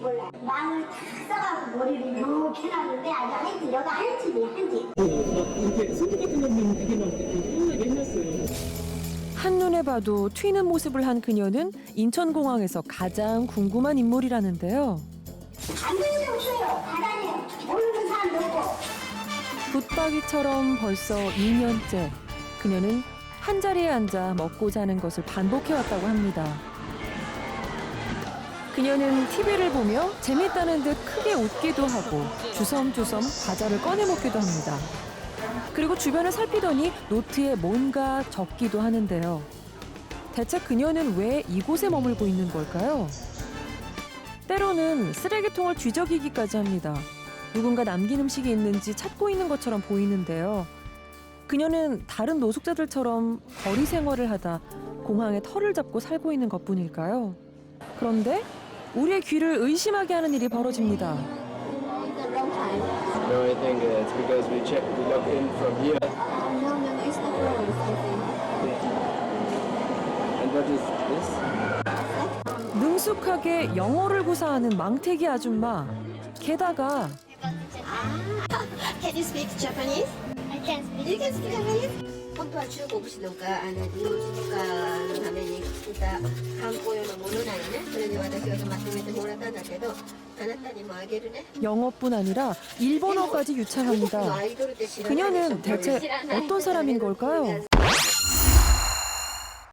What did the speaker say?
몰라요. 망을 탁 써가지고 머리를 이렇게 해놨는데 아주 하여튼 여가 한 집이에요, 한 집. 이렇게 소리 같은 거 보면 되게 막 훈훈하게 해놨어요. 한눈에 봐도 튀는 모습을 한 그녀는 인천공항에서 가장 궁금한 인물이라는데요. 안 되는 게 없어요. 바다에 모르는 사람도 없고. 붙박이처럼 벌써 2년째 그녀는 한 자리에 앉아 먹고 자는 것을 반복해왔다고 합니다. 그녀는 TV를 보며 재밌다는 듯 크게 웃기도 하고 주섬주섬 과자를 꺼내 먹기도 합니다. 그리고 주변을 살피더니 노트에 뭔가 적기도 하는데요. 대체 그녀는 왜 이곳에 머물고 있는 걸까요? 때로는 쓰레기통을 뒤적이기까지 합니다. 누군가 남긴 음식이 있는지 찾고 있는 것처럼 보이는데요. 그녀는 다른 노숙자들처럼 거리 생활을 하다 공항에 털을 잡고 살고 있는 것 뿐일까요? 그런데 우리의 귀를 의심하게 하는 일이 벌어집니다. The only thing is because we check, we look in from here. No, no, no, it's not rose, I think. And what is this? 능숙하게 영어를 구사하는 망태기 아줌마. 게다가 Can you speak Japanese? I can You speak. can speak Japanese? 본토와 중국, 혹시 누가 아는 이웃 국가 하면 이 진짜 한국어로 모르나요? 私がまとめてもらったんだけどあなたにもあげるね 영어뿐 아니라 일본어까지 유창합니다. アイドルって知らないでしょ 그녀는 대체 어떤 사람인 걸까요?